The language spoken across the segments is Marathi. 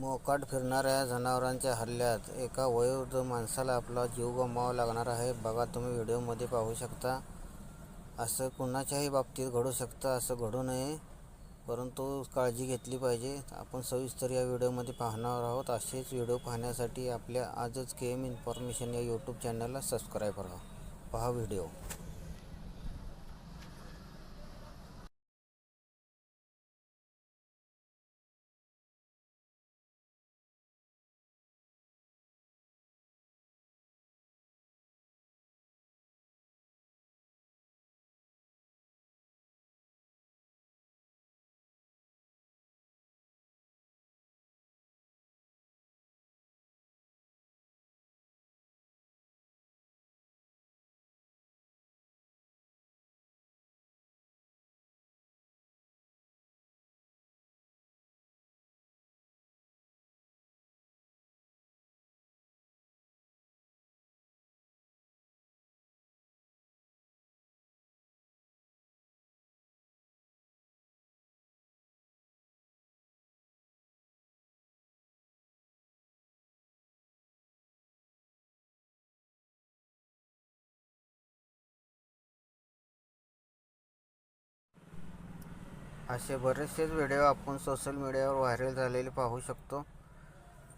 मोकाट फिरणाऱ्या जनावरांच्या हल्ल्यात एका वयोवृद्ध माणसाला आपला जीव गमवावा लागणार आहे. बघा तुम्ही व्हिडिओमध्ये पाहू शकता असं कुणाच्याही बाबतीत घडू शकतं असं घडू नये परंतु काळजी घेतली पाहिजे. आपण सविस्तर या व्हिडिओमध्ये पाहणार आहोत. असेच व्हिडिओ पाहण्यासाठी आपल्या आजच के एम इन्फॉर्मेशन या यूट्यूब चॅनलला सबस्क्राईब करा. पहा व्हिडिओ. असे बरेचसेच व्हिडिओ आपण सोशल मीडियावर व्हायरल झालेले पाहू शकतो.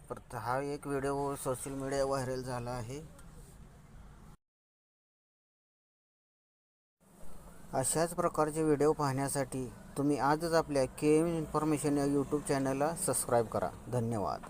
परत हा एक व्हिडिओ सोशल मीडिया व्हायरल झाला आहे. अशाच प्रकारचे व्हिडिओ पाहण्यासाठी तुम्ही आजच आपल्या के एम इन्फॉर्मेशन या यूट्यूब चॅनलला सबस्क्राईब करा. धन्यवाद.